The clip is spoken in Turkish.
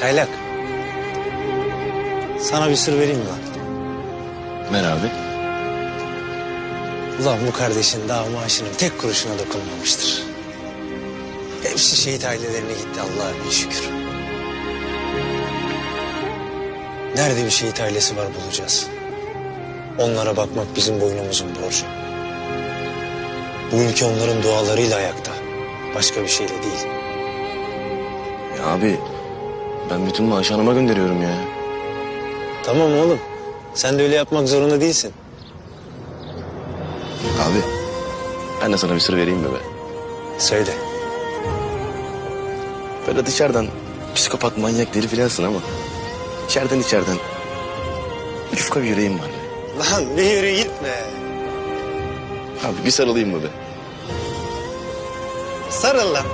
Çaylak. Sana bir sır vereyim mi lan? Ver abi. Ulan bu kardeşin daha maaşının tek kuruşuna dokunmamıştır. Hepsi şehit ailelerine gitti Allah'a bin şükür. Nerede bir şehit ailesi var bulacağız. Onlara bakmak bizim boynumuzun borcu. Bu ülke onların dualarıyla ayakta. Başka bir şeyle değil. Ya abi ben bütün maaşı hanıma gönderiyorum ya. Tamam oğlum. Sen de öyle yapmak zorunda değilsin. Abi ben de sana bir sır vereyim mi be? Söyle. Böyle dışarıdan psikopat manyak deli filansın ama içeriden içeriden yufka bir yüreğim var. be. Lan bir yürü gitme. Abi bir sarılayım mı be? Sarıl lan.